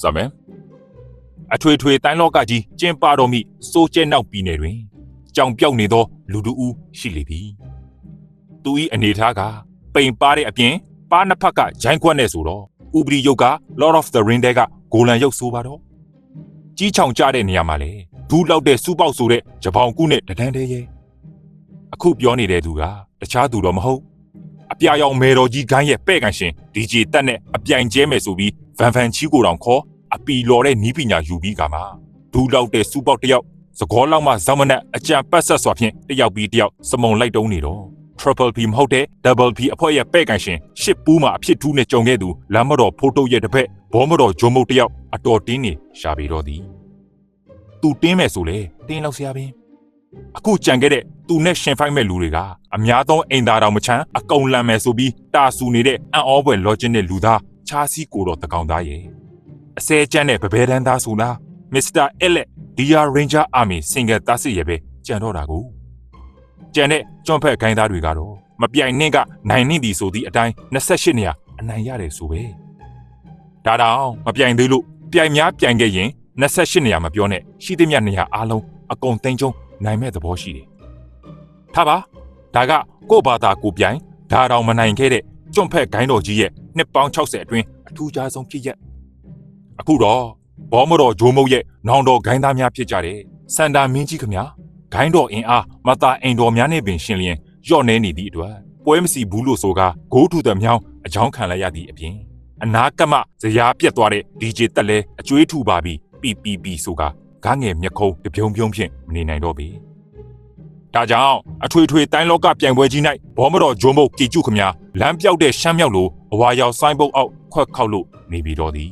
စမယ်အထွေထွေတိုင်းလောကကြီးကျင်းပတော်မူစိုးကျဲနောက်ပြည်နယ်တွင်ကြောင်ပြောက်နေသော လူတူဦးရှိလေပြီသူ၏အနေထားကပိန်ပါတဲ့အပြင်ပါးနှစ်ဖက်ကဂျိုင်းခွက်နဲ့ဆိုတော့ဥပရိယုတ်က Lord of the Ring တဲ့ကဂိုလန်ရုပ်ဆိုပါတော့ကြီးချောင်ကြတဲ့နေရာမှာလေဒူးလောက်တဲ့စူးပေါက်ဆိုတဲ့ဂျပောင်ကုနဲ့တဒန်းတဲရဲ့အခုပြောနေတဲ့သူကတခြားသူတော့မဟုတ်အပြာရောင်မဲတော်ကြီးဂိုင်းရဲ့ပဲ့ကန်ရှင် DJ တက်နဲ့အပြိုင်ကျဲမယ်ဆိုပြီး ဗန်ဗန်ချီကိုတောင်ခေါ်အပီလော်တဲ့နီးပညာယူပြီးကမှဒူးလောက်တဲ့စူပေါက်တစ်ယောက်သကောလောက်မှဇောင်းမနက်အကြံပတ်ဆက်စွာဖြင့်တစ်ယောက်ပြီးတစ်ယောက်စမုံလိုက်တုံးနေတော့ Triple P မဟုတ်တဲ့ Double P အဖွဲ့ရဲ့ပဲ့ကန်ရှင်ရှစ်ပူးမှာအဖြစ်ထူးနဲ့ကြုံခဲ့သူလမ်းမတော်ဖိုးတုတ်ရဲ့တစ်ဖက်ဘောမတော်ဂျုံမုတ်တစ်ယောက်အတော်တင်းနေရှာပြီးတော့သည်သူတင်းမယ်ဆိုလေတင်းလောက်ဆရာပင်အခုကြံခဲ့တဲ့သူနဲ့ရှင်ဖိုက်မဲ့လူတွေကအများသောအိမ်သားတော်မချမ်းအကုန်လန်မယ်ဆိုပြီးတာဆူနေတဲ့အံ့ဩဖွယ် logic နဲ့လူသား ချားစီကိုတော်တကောင်သားရဲ့အစဲကျန်းတဲ့ဗဘဲတန်းသားဆိုလားမစ္စတာအက်လက် DR Ranger Army Single သားစစ်ရဲ့ပဲကြံတော့တာကိုကြံတဲ့ကျွန်းဖက်ခိုင်းသားတွေကတော့မပြိုင်နှင့်ကနိုင်နှင့်ဒီဆိုသည့်အတိုင်း28နေရာအနိုင်ရတယ်ဆိုပဲဒါတောင်မပြိုင်သေးလို့ပြိုင်များပြိုင်ခဲ့ရင်28နေရာမပြောနဲ့ရှိသမျှနေရာအားလုံးအကုန်သိမ်းကျုံနိုင်မဲ့သဘောရှိတယ်။ထားပါဒါကကို့ဘာသာကိုပြိုင်ဒါတောင်မနိုင်ခဲ့တဲ့ကျွန့်ဖက်ဂိုင်းတော်ကြီးရဲ့ နှစ်ပေါင်း60အတွင်းအထူးခြားဆုံးဖြစ်ရက်အခုတော့ဘောမတော်ဂျိုးမုတ်ရဲ့နောင်တော်ဂိုင်းသားများဖြစ်ကြတဲ့စန္ဒာမင်းကြီးခမညာဂိုင်းတော်အင်အားမတာအိမ်တော်များနဲ့ပင်ရှင်လျင်ယော့နေနေသည့်အတွက်ပွဲမစီဘူးလို့ဆိုကာဂိုးထူတဲ့မြောင်းအကြောင်းခံလိုက်ရသည့်အပြင်အနာကမဇရာပြက်သွားတဲ့ DJ တက်လဲအကျွေးထူပါပြီး PPP ဆိုကာဂန်းငယ်မျက်ခုံးတပြုံပြုံဖြင့်မနေနိုင်တော့ပေဒါကြောင့်အထွေထွေတိုင်းလောကပြိုင်ပွဲကြီး၌ဘောမတော်ဂျုံမုတ်ကြည်ကျုခမညာလမ်းပြောက်တဲ့ရှမ်းမြောက်လို အဝါရောက်ဆိုင်ဘုတ်အောက်ခွက်ခောက်လို့နေပြီးတော့သည်